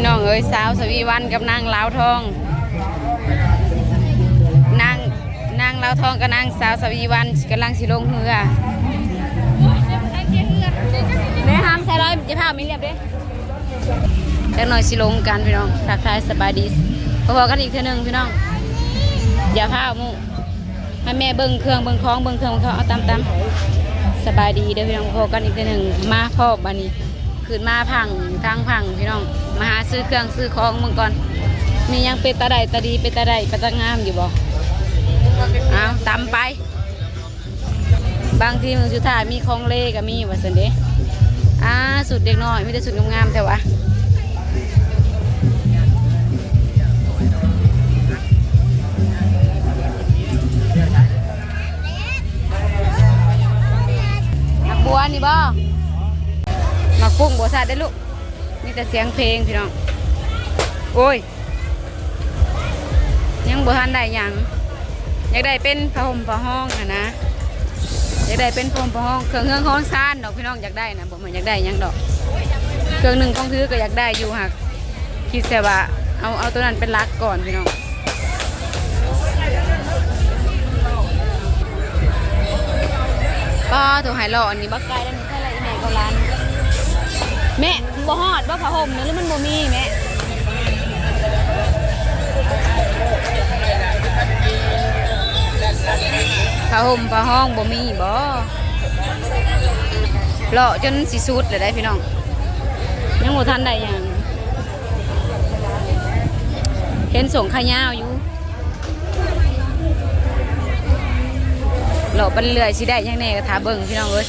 พี่น้องเอ้ยสาวสวีวันกับนางลาวทองนางนางลาวทองกับนางสาวสวีวันกำลังสิลงเรือแม่ห้ามใส่ร้อยจะพาไม่เรียบเด้จักหน่อยสิลงกันพี่น้องทักทายสบายดีพอๆกันอีกเท่อหนึงพี่น้องอย่าพาหมู่ให้แม่เบิ่งเครื่องเบิ่งของเบิ่งเครื่องเบิ่งของเอาตามตามๆสบายดีเด้อพี่น้องพอกันอีกเท่อหนึงมาพ่อบันนี้ ขึ้นมาพังทางพังพี่น้อง มาหาซื้อเครื่องซื้อของเบิ่งก่อน มียังเป็นตาใดตาดีเป็นตาใดเป็นตางามอยู่บ่เอาตามไป บางทีมึงสุดท้ายมีของเล่ก็มีว่าสันเดอ่าสุดเด็กน้อยมีแต่สุดงามๆแต่ว่าากุ้งบัวซาดได้ลูกมีแต่เสียงเพลงพี่น้อง โอ้ย ยังบ่ทันได้ยังอยากได้เป็นผ้าห่มผ้าห้องอะนะอยากได้เป็นผ้าห่มผ้าห้องเครื่องเครื่องห้องซ่านดอกพี่น้องอยากได้นะบ่มันอยากได้ยังดอก เครื่องหนึ่งของถือก็อยากได้อยู่หักคิดเสียว่าเอาเอาตัวนั้นเป็นลักก่อนพี่น้องป้าถูกหายหล่ออันนี้บักไก่แล้วนี่แค่ไรแม่ก็ร้าน แม่บ่ฮอดบ่ผ้าห่มหรือมันบ่มีแม่ผ้าห่มผ้าห้องบ่มีบ่เลาะจนสิสุดเลยได้พี่น้องยังบ่ทันได้หยังเห็นส่งขายาวอยู่เลาะบันเลื่อยสิได้ยังแน่ก็ถาเบิ่งพี่น้องเอ้ย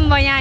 มบ่ใหญ่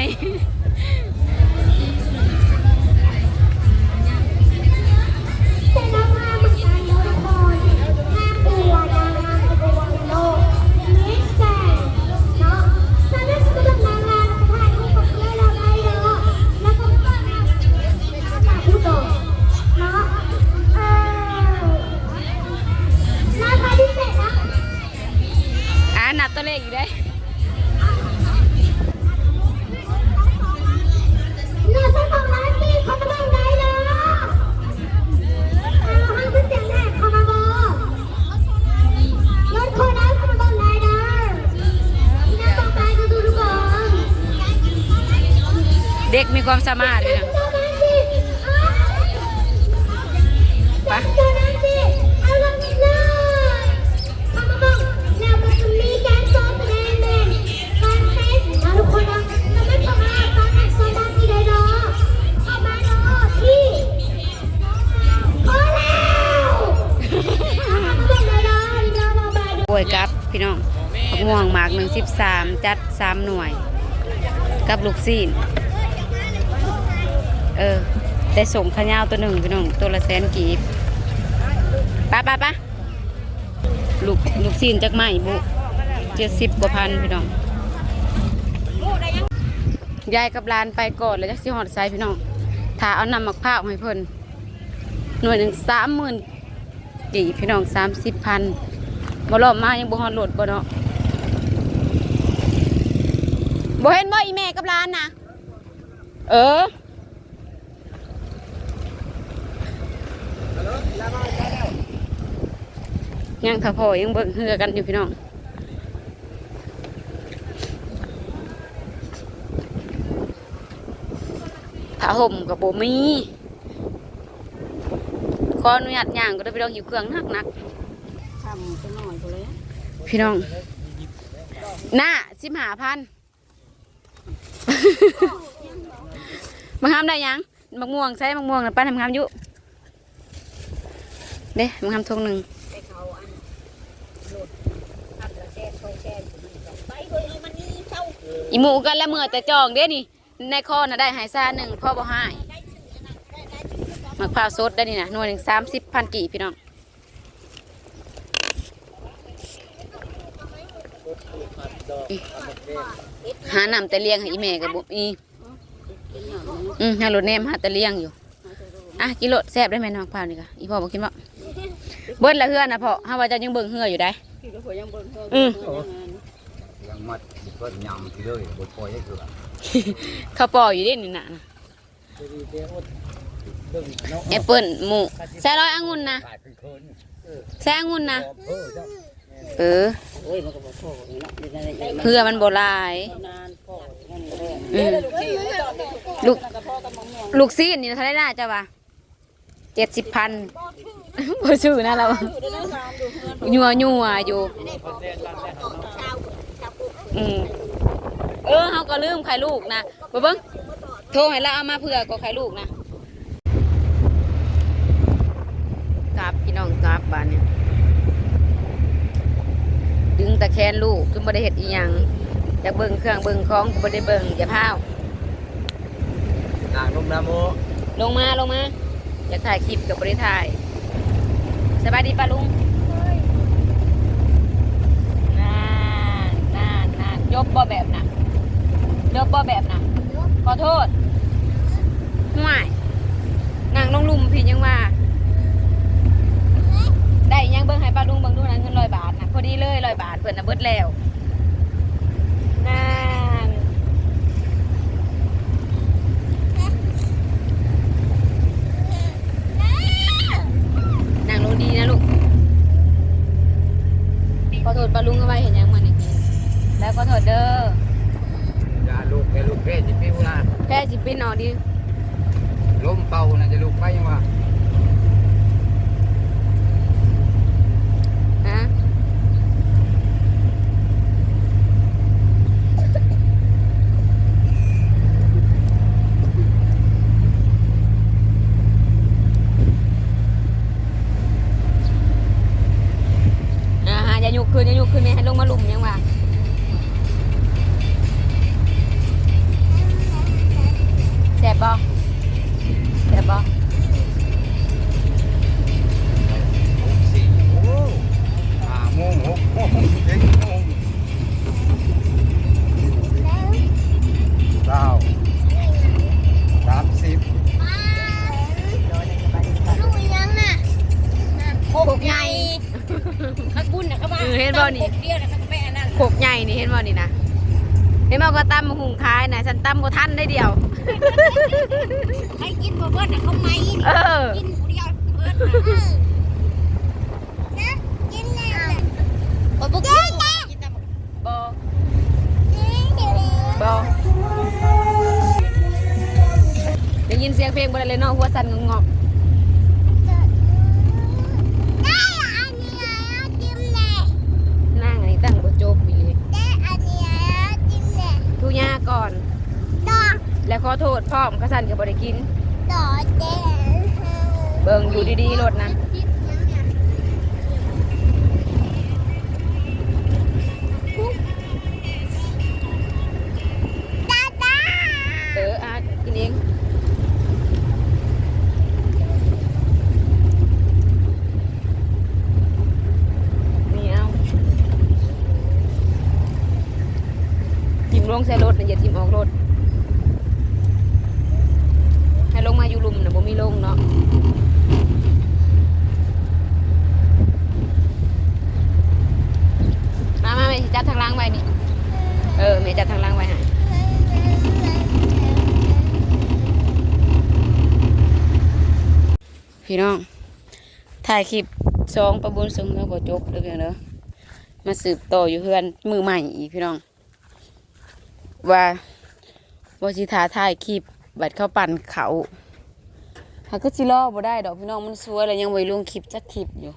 ด่นการเต้นเอาทุกคนนะจะไม่ทำให้อนแข่งโซดาสีใดดอกเข้ามาเนะที่พอแล้วเอามาบอกเลยนะเดี๋ยวเราไปดูป่วยกับพี่น้องผักม่วงหมากหนึ่งสิบสามจัดสามหน่วย กับลูกซีน เออได้ส่งขายาวตัวหนึ่งพี่น้องตัวละแสนกีบปไปไปลูกลูกซีนจากไหมบุเจ็ดสิบกว่าพันพี่น้องยายกับลานไปก่อนแล้วจักสิหอดใส่พี่น้องถ้าเอานำมักพร้าวให้เพิ่นหน่วยหนึ่งสามหมื่นกีบพี่น้องสามสิบพันบ่รอบมายังบ่ฮอดโหลดบ่เนาะบ่เห็นบ่อีแม่กับลานนะเออ ยังถ้าพ่อยังเบิ่งเฮือกันอยู่พี่น้องผ้าห่มกับโบมีขออนุญาตย่างก็ได้พี่น้องอยู่เครื่องนักนักทำไปหน่อยก็เลยพี่น้องหน้าสิบหาพันมังคำได้ยังมังม่วงใช้มังม่วงนะป้าทำคำอยู่เด้มังคำทงหนึ่ง อีหมูกันแล้วเมื่อแต่จองเด้นี่ ในคอน่ะได้หายซาหนึ่งพ่อบ่ใหายมะพร้าวสดได้นี่นะหน่วยหนึ่งสามสิบพันกี่พี่น้องหาน้ำแต่เลี้ยงให้อีแม่กับบุอีอืมหารถแนมหาแต่เลี้ยงอยู่อะกินรถแซ่บได้ไหมน้องพาวนี่ก็อีพ่อบอกกินบ่เบิ้ลละเฮือนะพ่อเฮาว่าจะยังเบิ่งเฮืออยู่ได้อืมยัง มัดก็ยำทีเลยบดปล่อยให้เกลือเขาปออยู่เด้นี่น่ะนะแอปเปิ้ลหมูแซ่ร้อยองุ่นนะขายเป็นคนแซ่องุ่นนะ เออเจ้าเออโอ้ยมันก็บอกพ่ออย่างนี้เนาะอยู่ในในในเพื่อมันบ่หลายนานพ่ออย่างนี้เลยอืมลูกลูกซีนนี่เท่าไหรน่าจะว่าเจ็ดสิบพันบ่ชื่อนะเรา ยัวยัวอยู่ อืมเออเขาก็ลืมไข่ลูกนะบ่เบิ้งโทรให้เราเอามาเพื่อก็ไข่ลูกนะกราบพี่น้องกราบบ้านเนี่ยดึงตะแคงลูกคือบ่ได้เฮ็ดอีหยังอยากเบิ่งเครื่องเบิ่งของก็บ่ได้เบิ่งอย่าพาวนางนุ่มนาโมลงมาลงมาอยากถ่ายคลิปกับบริถ่ายสบายดีป้าลุงน่าน่า น่ายบบ่แบบนะยบบ่แบบนะขอโทษห่วยนางลงลุมพี่ยังว่า ได้ยังเบิ้งให้ป้าลุงเบิ้งดูนะเงินร้อยบาทนะพอดีเลยร้อยบาทเพื่อนนะเบิดแล้วนะ นออกดิล้มเป่านะจะลูกไปยังวะ เห็นบ่ก็ตำมาหุงคายนะฉันตำบ่ทันได้เดียวให้กินบ่เบิดน่ะเขาไม่เออกินผู้เดียวเบิดนะกินแล้วบ่บ่กินกินแต่บ่กินเดี๋ยวนี้บ่ได้ยินเสียงเพลงบ่ได้เลยเนาะหัวสั่นงอกได้อันนี้แล้วจิ้มเลย ๆนั่งอันนี้ตั้งบ่จบอีหลี ได้อันนี้แล้วจิ้มเลย ทุย่าก่อน ต่อ แล้วขอโทษพร้อม กระสั่นก็บ่ได้กินต่อเจ๊เบิ่งอยู่ดีๆรถนะ ถ่ายคลิปซองประบุญสงแล้วก็จบเลยเพียงเด้อมาสืบต่ออยู่เพื่อนมือใหม่อีกพี่น้อง ว่าว่าสิทาถ่ายคลิปบัดเข้าปั่นเขาหาก็สิรอบ่ได้ดอกพี่น้องมันสวยแล้วยังไว้ลงคลิปจักคลิปอยู่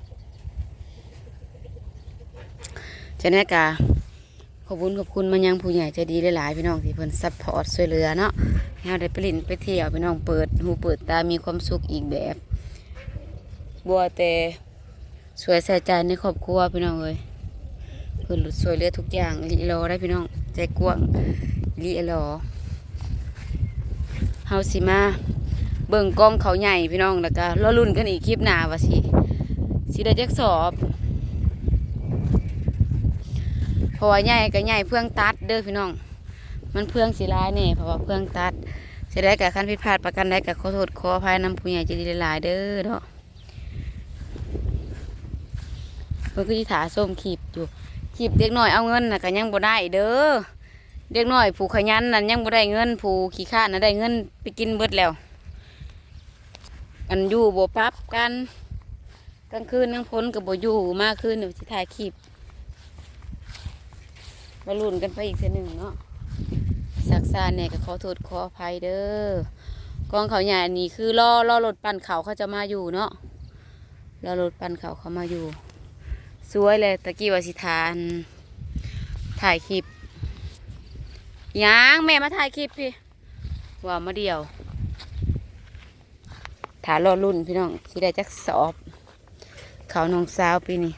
จะแน่กาขอบคุณขอบคุณมายังผู้ใหญ่ใจดีหลายๆพี่น้องที่เพิ่นซัพพอร์ตช่วยเหลือเนาะให้เราได้ไปลินไปเที่ยวพี่น้องเปิดหูเปิดตามีความสุขอีกแบบ บัวแต่สวยใส่ใจในครอบครัวพี่น้องเลยเพิ่นช่วยเลือทุกอย่างลีรอได้พี่น้องใจกว้างลีรอเฮาสิมาเบิ่งกล้องเขาใหญ่พี่น้องแล้วก็รอรุ่นกันอีกคลิปหน้าว่าสิสิได้จักสอบเพราะว่าใหญ่ก็ใหญ่เพื่องตัดเด้อพี่น้อง มันเพื่องสีลายเนี่ยเพราะว่าเพื่องตัดเสียได้กับขั้นผิดพลาดประกันได้กับขอโทษขออภัยนำผู้ใหญ่จะดีหลายเด้อเนาะเพิ่นก็ที่ถาส้มขีบอยู่ขีบเด็กหน่อยเอาเงินน่ะก็ยังบ่ได้เด้อเด็กหน่อยผู้ขยันนั่นยังบ่ได้เงินผู้ขี้ข้านน่ะได้เงินไปกินเบิดแล้ว อันอยู่บ่ปรับกันกลางคืนนั่งพ้นกับบ่อยู่มากขึ้นเดี๋ยวสิถ่ายคลิปมาลุ้นกันไปอีกเทีหนึ่งเนาะสักซาเนี่ยก็ขอโทษขออภัยเด้อกองเขาใหญ่นี่คือล่อล่อรถปั่นเขาเขาจะมาอยู่เนาะล่อรถปั่นเขาเขามาอยู่ สวยเลยตะกี้ว่าสิทาน ถ่ายคลิปยังแม่มาถ่ายคลิปพี่ว่ามาเดียวถารอรุ่นพี่น้องสิได้จักสอบ เขาน้องสาวปีนี้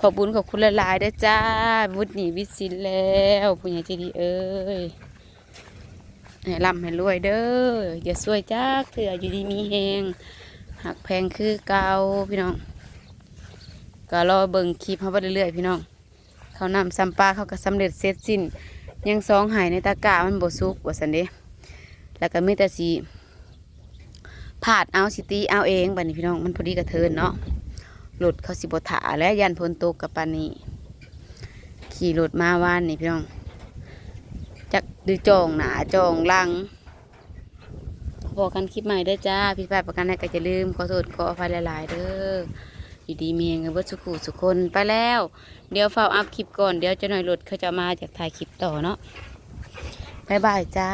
ขอบุญขอบคุณละลายๆเด้จ้าวุฒิหนีวิสินแล้วผู้ใหญ่ใจดีเอ้ยให้ร่ำให้รวยเด้ออย่าซวยจักเถื่ออยู่ดีมีแหงหักแพงคือเก่าพี่น้อง ก็รอเบิ่งคลิปเขาไปเรื่อยๆพี่น้องเขานำซัมปลาเขาก็สำเร็จเสร็จสิ้น ยังสองหายในตะกร้ามันบสุกว่าสันเดะแล้วก็มีแต่สีผาดเอาสิตีเอาเองบัดนี้พี่น้องมันพอดีกับเทินเนาะรถเขาสิบถาและยันพลตกกับปานีขี่รถมาว่านนี่พี่น้องจักดือจองหนาจองลังพอกกันคลิปใหม่เด้จ้าพี่แป้ายประกันให้ก็จะลืมขอโทษขออภัยหลาย ๆ เด้อ อยู่ดีมีเงินเบิดสุขุสุคนไปแล้ว เดี๋ยวเฝ้าอัพคลิปก่อนเดี๋ยวจะหน่อยรถเขาจะมาจากถ่ายคลิปต่อเนาะบายบายจ้า